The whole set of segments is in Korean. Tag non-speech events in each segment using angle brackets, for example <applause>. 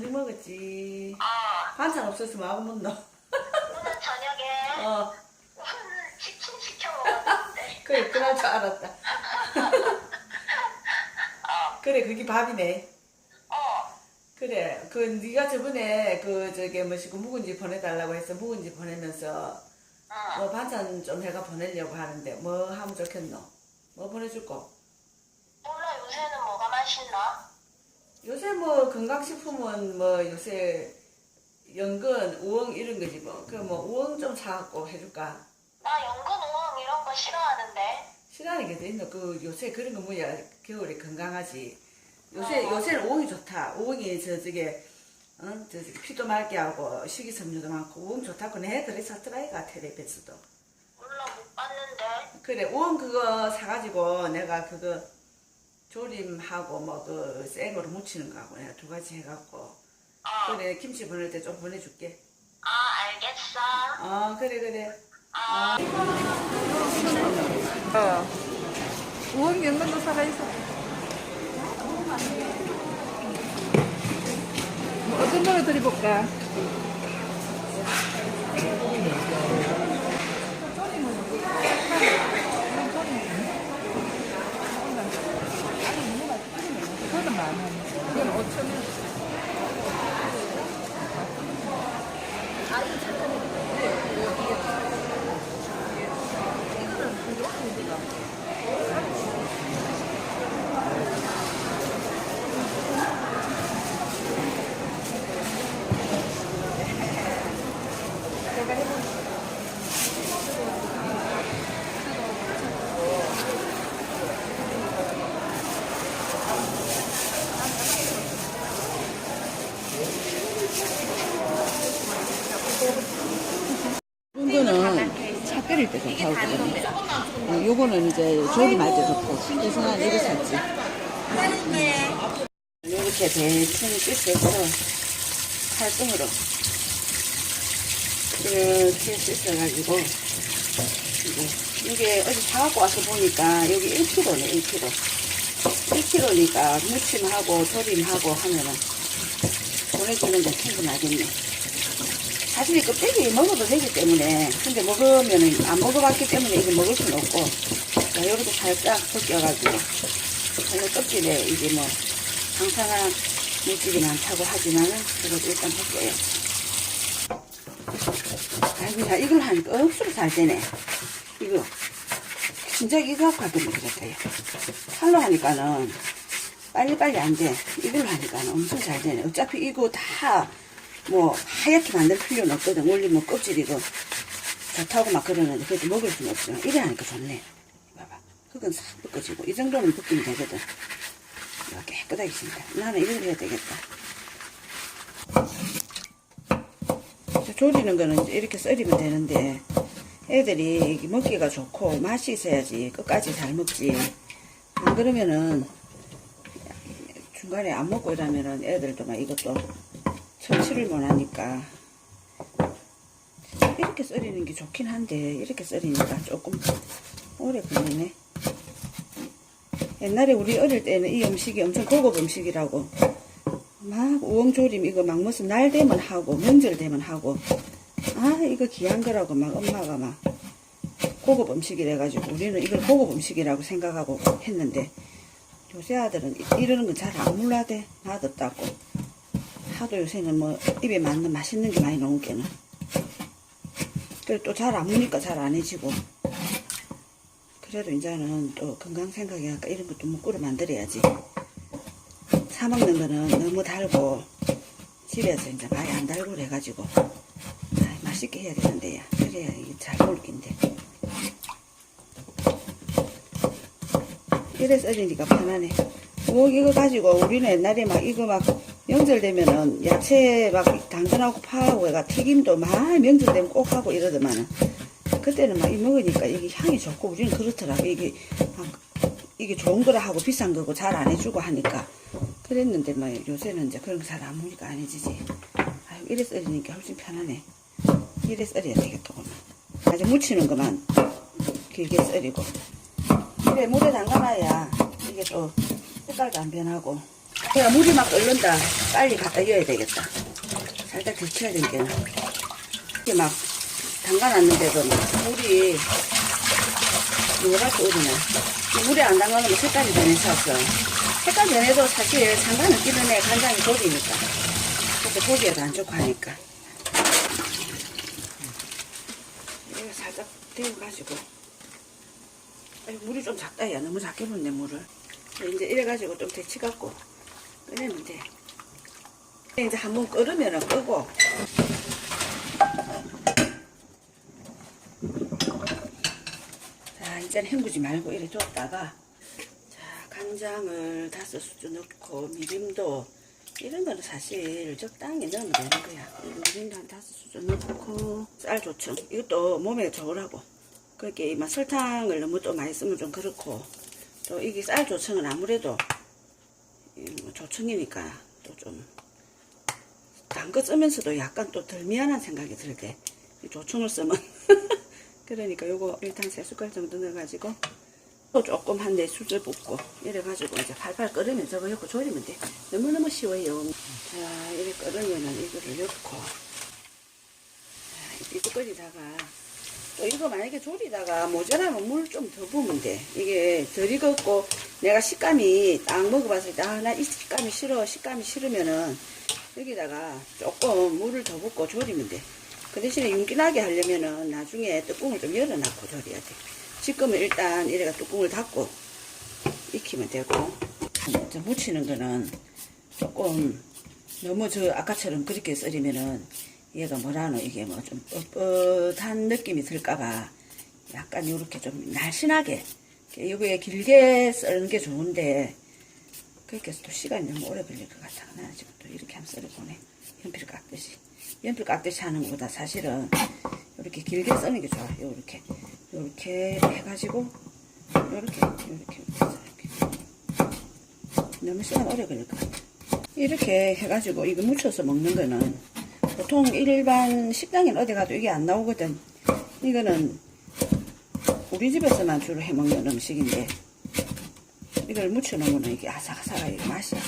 저녁 먹었지. 어, 반찬 없어서 마음 못 넣어. 오늘 저녁에 <laughs> 어, 오늘 치킨 시켜 먹었는데. <laughs> 그래, 그럴 줄 알았다. <laughs> 그래, 그게 밥이네. 어, 그래, 그 네가 저번에 그 저기 뭐시고 묵은지 보내달라고 해서 묵은지 보내면서 어. 뭐 반찬 좀 해가 보내려고 하는데 뭐 하면 좋겠노? 뭐 보내줄 거? 몰라 요새는 뭐가 맛있나? 요새 뭐 건강식품은 뭐 요새 연근, 우엉 이런 거지 뭐. 그뭐 우엉 좀 사갖고 해줄까? 나 연근 우엉 이런 거 싫어하는데. 시간이 게 있노? 그 요새 그런 거 뭐야 겨울에 건강하지. 요새 어. 요새는 우엉이 좋다. 우엉이 저 저게 어? 저 저기 피도 맑게 하고 식이섬유도 많고 우엉 좋다고 내 그래서 트라이가 텔레비스도. 몰라 못 봤는데. 그래 우엉 그거 사가지고 내가 그거 조림하고 뭐 그 생으로 무치는 거하고 내가 두 가지 해갖고 어. 그래 김치 보낼 때 좀 보내줄게. 아 알겠어. 어 그래 그래. 어. 어. 우엉 연근도 살아있어. 뭐 어떤 거를 드려볼까? 그거는 만 원. 이건 5천 원. 이거는 차 끓일 때 좋다고 그러거든요. 어, 요거는 이제 때 좋고. 그래서 난 이거 샀지. 이렇게 대충 씻어서 칼등으로 이렇게 씻어가지고 이게, 이게 어디 사갖고 와서 보니까 여기 1kg네 1kg 1kg니까 무침하고 조림하고 하면은 보내주는 건 충분 하겠네. 사실 이 껍데기 먹어도 되기 때문에 근데 먹으면은 안 먹어봤기 때문에 이게 먹을 수는 없고 자, 요렇게 살짝 벗겨가지고 원래 껍질에 이게 뭐 항산화 물질이 많다고 하지만은 그래도 일단 벗겨요. 아이고 야 이걸 하니까 억수로 잘 되네. 이거. 진짜 이거 갖고 하면 되겠다요. 칼로 하니까는 빨리빨리 안 돼 이걸로 하니까는 엄청 잘 되네 어차피 이거 다 뭐 하얗게 만들 필요는 없거든. 원래 뭐 껍질이고 좋다고 막 그러는데 그래도 먹을 수는 없지만 이래 하니까 좋네. 봐봐. 흙은 싹 벗겨지고 이 정도는 벗기면 되거든. 깨끗하게 진다. 나는 이걸 해야 되겠다. 자, 조리는 거는 이렇게 썰이면 되는데 애들이 먹기가 좋고 맛이 있어야지 끝까지 잘 먹지. 안 그러면은 중간에 안 먹고 이러면은 애들도 막 이것도 처치를 못하니까 이렇게 썰이는 게 좋긴 한데 이렇게 썰이니까 조금 오래 걸리네. 옛날에 우리 어릴 때는 이 음식이 엄청 고급 음식이라고 막 우엉조림 이거 막 무슨 날 되면 하고 명절 되면 하고 아 이거 귀한 거라고 막 엄마가 막 고급 음식이래 가지고 우리는 이걸 고급 음식이라고 생각하고 했는데 요새 아들은 이- 이러는 건잘안 몰라대 놔뒀다고. 하도 요새는 뭐 입에 맞는 맛있는 게 많이 나온 게는. 그래 또잘안 무니까 잘 안 해지고. 그래도 이제는 또 건강 생각이니까 이런 것도 먹고로 만들어야지. 사 먹는 거는 너무 달고 집에서 이제 많이 안 달고 그래가지고 아, 맛있게 해야 되는데 야 그래야 이게 잘 먹을 낀데 이래 썰리니까 편하네. 뭐 이거 가지고 우리는 옛날에 막 이거 막 명절 되면은 야채 막 당근하고 파하고 애가 튀김도 막 명절 되면 꼭 하고 이러더만은. 그때는 막 이 먹으니까 이게 향이 좋고 우리는 그렇더라고. 이게 막 이게 좋은 거라 하고 비싼 거고 잘 안 해주고 하니까. 그랬는데 막 요새는 이제 그런 거 잘 안 먹으니까 안 해지지. 아유 이래 썰리니까 훨씬 편하네. 이래 썰어야 되겠더구만 아주 무치는 것만. 길게 썰이고 이래 물에 담가놔야 이게 또 색깔도 안 변하고 내가 물이 막 끓는다. 빨리 갖다 이어야 되겠다. 살짝 데쳐야 되겠나. 이게 막 담가놨는데도 막 물이 노랗게 오르네. 이 물에 안 담가놓으면 색깔이 변해서 색깔 변해도 사실 상관은 끼는 애 간장이 조리니까. 그래서 보기에도 안 좋고 하니까. 이거 살짝 데워가지고. 아니, 물이 좀 작다, 야. 너무 작게 붓네, 물을. 이제 이래가지고 좀 데치갖고 꺼내면 돼. 이제 한번 끓으면 끄고. 자, 이제는 헹구지 말고 이래 줬다가. 자, 간장을 다섯 수저 넣고, 미림도. 이런 거는 사실 적당히 넣으면 되는 거야. 미림도 한 다섯 수저 넣고, 쌀 조청. 이것도 몸에 좋으라고. 그렇게 막 설탕을 너무 또 많이 쓰면 좀 그렇고, 또 이게 쌀 조청은 아무래도 이뭐 조청이니까 또 좀 단거 쓰면서도 약간 또 덜 미안한 생각이 들게. 이 조청을 쓰면. <laughs> 그러니까 요거 일단 세 숟갈 정도 넣어가지고 또 조금 한 네 수저 붓고 이래가지고 이제 팔팔 끓으면 저거 넣고 졸이면 돼. 너무너무 쉬워요. 자 이렇게 끓으면은 이거를 넣고. 자 이거 끓이다가 또 이거 만약에 졸이다가 모자라면 물 좀 더 부으면 돼. 이게 덜 익었고 내가 식감이 딱 먹어봤을 때 아 나 이 식감이 싫어 식감이 싫으면은 여기다가 조금 물을 더 붓고 졸이면 돼. 그 대신에 윤기나게 하려면은 나중에 뚜껑을 좀 열어놓고 졸여야 돼. 지금은 일단 이래가 뚜껑을 닫고 익히면 되고 저 무치는 거는 조금 너무 저 아까처럼 그렇게 썰이면은 얘가 뭐라노? 이게 뭐 좀 뻣뻣한 느낌이 들까봐 약간 요렇게 좀 날씬하게 이거에 길게 썰는 게 좋은데 그렇게 해서 또 시간이 너무 오래 걸릴 것 같아 나 지금 또 이렇게 한번 썰어보네. 연필 깎듯이. 연필 깎듯이 하는 것보다 사실은 이렇게 길게 써는 게 좋아 요렇게. 요렇게 해가지고 요렇게 요렇게. 너무 시간 오래 걸릴 것 같아. 이렇게 해가지고 이거 묻혀서 먹는 거는 보통 일반 식당에 어디 가도 이게 안 나오거든. 이거는 우리 집에서만 주로 해 먹는 음식인데 이걸 묻혀 놓으면 이게 아삭아삭하게 맛이야.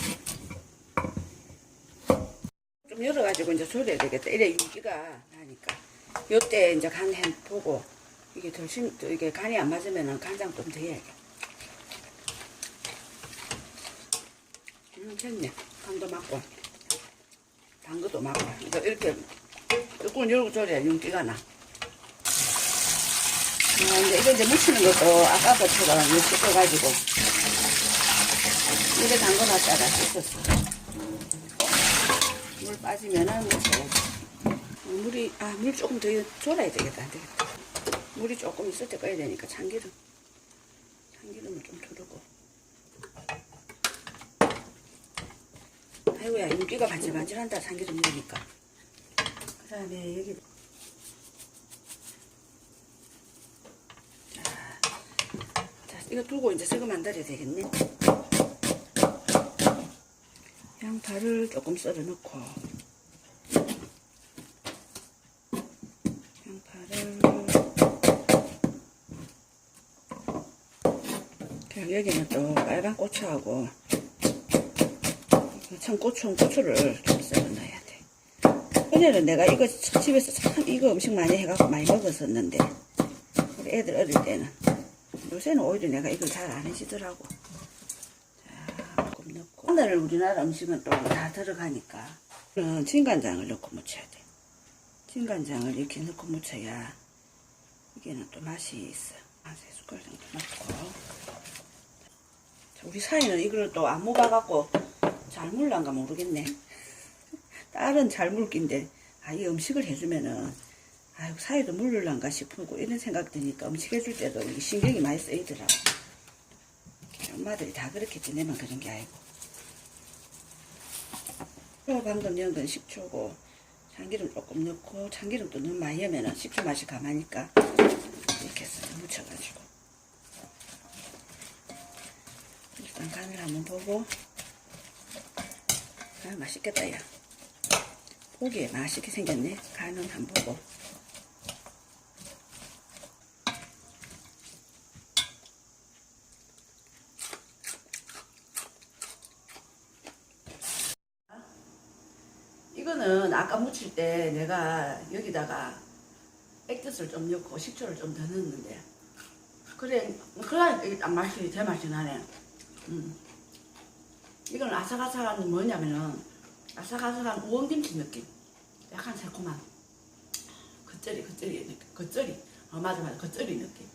좀 열어가지고 이제 졸여야 되겠다. 이래 윤기가 나니까. 요때 이제 간해 보고 이게 덜 심, 이게 간이 안 맞으면은 간장 좀 더 해야겠다. 음, 됐네. 간도 맞고. 단 것도 맞고. 그러니까 이렇게 뚜껑 열고 졸여야 윤기가 나. 아, 이제 이거 이제 묻히는 것도 아까 것처럼 이렇게 떠가지고. 물에 담궈놨다가 씻었어. 물 빠지면은 묻혀야지. 물이, 아, 물 조금 더 졸아야 되겠다. 안 되겠다. 물이 조금 있을 때 꺼야 되니까 참기름. 참기름을 좀 두르고. 아이고야 윤기가 반질반질한다. 참기름 넣으니까. 그 다음에 여기. 자, 자 이거 두고 이제 썩어 만들어야 되겠네. 양파를 조금 썰어 넣고. 양파를 여기는 또 빨간 고추하고 청고추, 고추를 좀 썰어 넣어야 돼. 전에는 내가 이거 집에서 참 이거 음식 많이 해갖고 많이 먹었었는데, 우리 애들 어릴 때는. 요새는 오히려 내가 이걸 잘 안 해지더라고. 자, 조금 넣고. 오늘 우리나라 음식은 또 다 들어가니까. 는 진간장을 넣고 무쳐야 돼. 진간장을 이렇게 넣고 무쳐야 이게는 또 맛이 있어. 한 세 숟갈 정도 넣고. 자, 우리 사이는 이걸 또 안 먹어갖고 잘 물란가 모르겠네. 딸은 잘 물긴데, 아, 이 음식을 해주면은, 아유, 사이도 물을란가 싶고, 이런 생각 드니까 음식 해줄 때도 신경이 많이 쓰이더라고. 엄마들이 다 그렇겠지, 내만 그런 게 아니고. 또 방금 넣은 건 식초고, 참기름 조금 넣고, 참기름도 너무 많이 넣으면 식초 맛이 강하니까, 이렇게 해서 묻혀가지고. 일단 간을 한번 보고, 아, 맛있겠다, 야. 고기 맛있게 생겼네. 간은 한번 보고. 이거는 아까 무칠 때 내가 여기다가 액젓을 좀 넣고 식초를 좀 더 넣었는데 그래 그래야 이게 딱 맛이 제 맛이 나네. 음. 이건 아삭아삭한 뭐냐면은 아삭아삭한 우엉김치 느낌. 약간 새콤한 겉절이 겉절이 느낌. 겉절이 어 맞아 맞아 겉절이 느낌.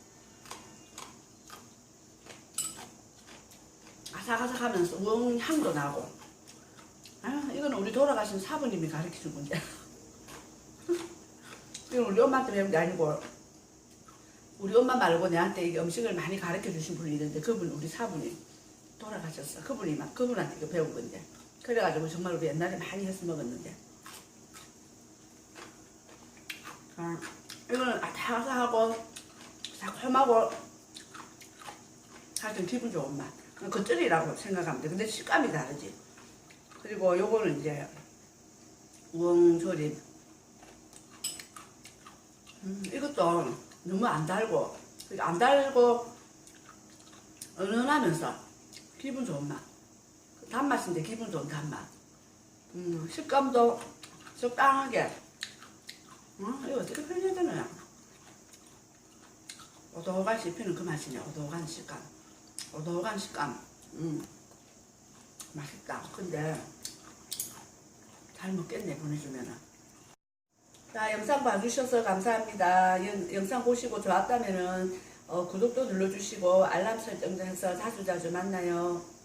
아삭아삭하면서 우엉 향도 나고. 아 이거는 우리 돌아가신 사부님이 가르쳐준 건데. <laughs> 이건 우리 엄마한테 배운 게 아니고 우리 엄마 말고 내한테 이게 음식을 많이 가르쳐 주신 분이 있는데 그분 우리 사부님 돌아가셨어. 그분이 막 그분한테 이거 배운 건데. 그래가지고 정말 우리 옛날에 많이 해서 먹었는데. 아, 이거는 아삭아삭하고 새콤하고 하여튼 기분 좋은 맛. 겉절이라고 생각하면 돼. 근데 식감이 다르지. 그리고 요거는 이제 우엉조림. 음, 이것도 너무 안 달고, 안 달고 은은하면서 기분 좋은 맛. 단맛인데 기분 좋은 단맛. 음, 식감도 적당하게. 음, 이거 어떻게 표현해야? 오도간 씹히는 그 맛이네. 오도간 식감. 오도간 식감. 음, 맛있다. 근데 잘 먹겠네 보내주면은. 자 영상 봐주셔서 감사합니다. 영, 영상 보시고 좋았다면은 어, 구독도 눌러주시고 알람 설정도 해서 자주자주 만나요.